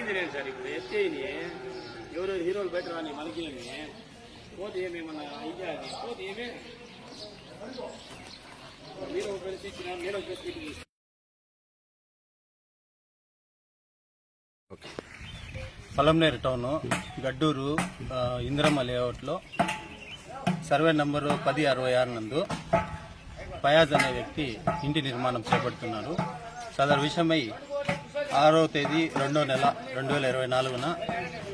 పెరిగింది లేదు సార్ ఇప్పుడు ఎస్ఐని ఎవరు హీరోలు బయట రాని మనకేమి? పోతే ఏమేమన్నా అయితే అది? పోతే ఏమే? మీరు పెరిచి ఇచ్చిన మీరు పెరిచి పలంనేరు టౌను గడ్డూరు ఇందిరమ్మ లేఅవుట్లో. సర్వే నంబరు పది అరవై ఆరు నందు. ఫయాజ్ అనే వ్యక్తి ఇంటి నిర్మాణం చేపడుతున్నారు. సదరు విషయమై ఆరో తేదీ రెండో నెల రెండు వేల ఇరవై నాలుగున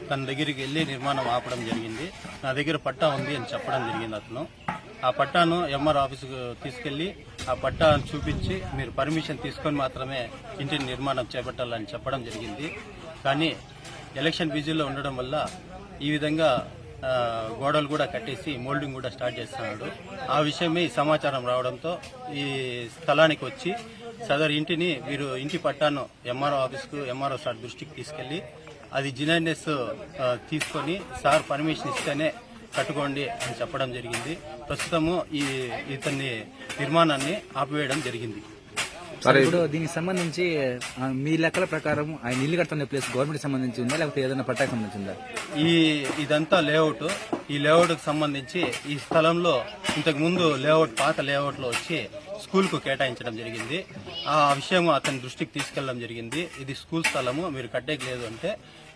తన దగ్గరికి వెళ్ళి నిర్మాణం ఆపడం జరిగింది. నా దగ్గర పట్టా ఉంది అని చెప్పడం జరిగింది అతను. ఆ పట్టాను ఎంఆర్ ఆఫీసుకు తీసుకెళ్ళి ఆ పట్టాను చూపించి మీరు పర్మిషన్ తీసుకొని మాత్రమే ఇంటిని నిర్మాణం చేపట్టాలని చెప్పడం జరిగింది. కానీ ఎలక్షన్ బిజీలో ఉండడం వల్ల ఈ విధంగా గోడలు కూడా కట్టేసి మోల్డింగ్ కూడా స్టార్ట్ చేస్తున్నాడు. ఆ విషయమే ఈ సమాచారం రావడంతో ఈ స్థలానికి వచ్చి సదరు ఇంటిని వీరు ఇంటి పట్టాను ఎంఆర్ఓ ఆఫీస్కు ఎంఆర్ఓ సార్ దృష్టికి తీసుకెళ్ళి అది జినైనెస్ తీసుకొని సార్ పర్మిషన్ ఇస్తేనే కట్టుకోండి అని చెప్పడం జరిగింది. ప్రస్తుతము ఈ ఇతన్ని నిర్మాణాన్ని ఆపివేయడం జరిగింది. సార్ ఇప్పుడు దీనికి సంబంధించి మీ లెక్కల ప్రకారం ఆయన ఇల్లు కడుతున్న ప్లేస్ గవర్నమెంట్ సంబంధించి ఉందా? లేకపోతే ఏదైనా పట్టాకి సంబంధించి ఉందా? ఈ ఇదంతా లేఅవుట్. ఈ లేఅవుట్కు సంబంధించి ఈ స్థలంలో ఇంతకు ముందు లేఅవుట్ పాత లేఅవుట్లో వచ్చి స్కూల్కు కేటాయించడం జరిగింది. ఆ విషయం అతని దృష్టికి తీసుకెళ్ళడం జరిగింది. ఇది స్కూల్ స్థలము మీరు కట్టేకి లేదు అంటే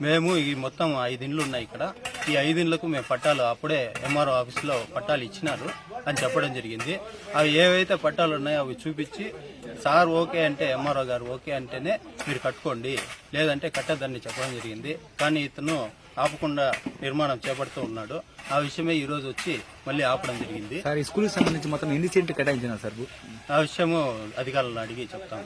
మేము ఈ మొత్తం ఐదు ఇండ్లు ఉన్నాయి ఇక్కడ. ఈ ఐదు ఇండ్లకు మేము పట్టాలు అప్పుడే ఎంఆర్ఓ ఆఫీస్లో పట్టాలు ఇచ్చినారు అని చెప్పడం జరిగింది. అవి ఏవైతే పట్టాలు ఉన్నాయో అవి చూపించి సార్ ఓకే అంటే ఎంఆర్ఓ గారు ఓకే అంటేనే మీరు కట్టుకోండి. లేదంటే కట్టద్దని చెప్పడం జరిగింది. కానీ ఇతను ఆపకుండా నిర్మాణం చేపడుతూ ఉన్నాడు. ఆ విషయమే ఈ రోజు వచ్చి మళ్ళీ ఆపడం జరిగింది. సార్ ఈ స్కూల్ సంబంధించి మొత్తం ఎన్ని సెంట్లు కేటాయించినారు సార్? ఆ విషయము అధికారులను అడిగి చెప్తాం.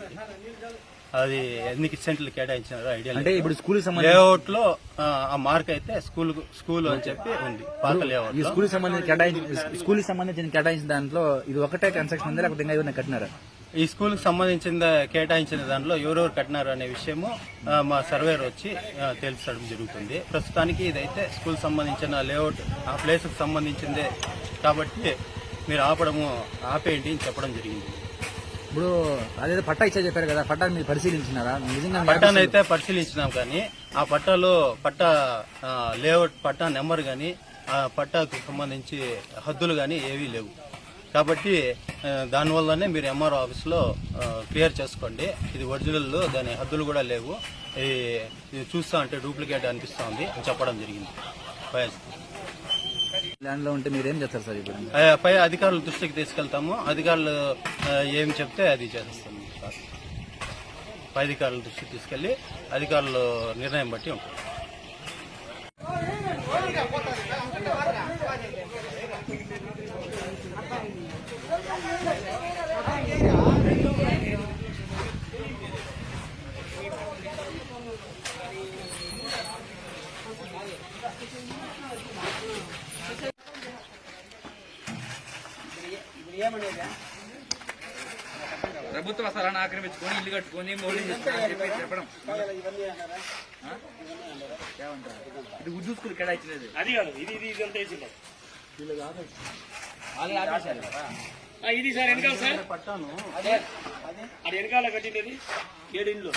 అది ఎన్ని సెంట్లు కేటాయించినారో ఐడియా అంటే ఇప్పుడు స్కూల్ లేఅవుట్లో ఆ, మార్క్ అయితే స్కూల్ స్కూల్ అని చెప్పి ఉంది. పాత లేఅవుట్ స్కూల్ సంబంధించి కేటాయించి స్కూల్ సంబంధించిన కేటాయించిన దాంట్లో ఇది ఒకటే కన్స్ట్రక్షన్ ఉందా లేకపోతే ఇంకా ఏమైనా కట్టినారా? ఈ స్కూల్కి సంబంధించిన కేటాయించిన దాంట్లో ఎవరెవరు కట్టినారు అనే విషయము మా సర్వేర్ వచ్చి తేల్చడం జరుగుతుంది. ప్రస్తుతానికి ఇదైతే స్కూల్ సంబంధించిన లేఅవుట్ ఆ ప్లేస్కు సంబంధించిందే కాబట్టి మీరు ఆపడము ఆపేయండి అని చెప్పడం జరిగింది. ఇప్పుడు అదేదో పట్టా ఇచ్చా చెప్పారు కదా పట్టా మీరు పరిశీలించినారా? నిజంగా పట్టాను అయితే పరిశీలించినాం కానీ ఆ పట్టాలో పట్టా లేఅవుట్ పట్టా నెంబర్ కానీ ఆ పట్టాకు సంబంధించి హద్దులు కానీ ఏవీ లేవు. కాబట్టి దానివల్లనే మీరు ఎంఆర్ఓ ఆఫీస్లో క్లియర్ చేసుకోండి ఇది ఒరిజినల్ దాని హద్దులు కూడా లేవు ఈ- ఇది చూస్తా అంటే డూప్లికేట్ అనిపిస్తా ఉంది అని చెప్పడం జరిగింది పై ల్యాండ్లో ఉంటే మీరు ఏం చేస్తారు సార్ ఇప్పుడు పై అధికారుల దృష్టికి తీసుకెళ్తాము అధికారులు ఏం చెప్తే అది చేస్తాము సార్ పై అధికారుల దృష్టికి తీసుకెళ్ళి అధికారుల నిర్ణయం బట్టి ఉంటుంది ప్రభుత్వ స్థలాన్ని ఆక్రమించుకొని ఇల్లు కట్టుకొని మౌలింగ్ చెప్పి చెప్పడం? ఇది ఉర్దూ స్కూల్ అది కాదు ఇది ఇది ఇదంతా వేసింది. వాళ్ళే ఆపేశారు. ఇది సార్ వెనకాల సార్. పట్టాను. అది వెనకాల కట్టినది ఏడు ఇండ్లు.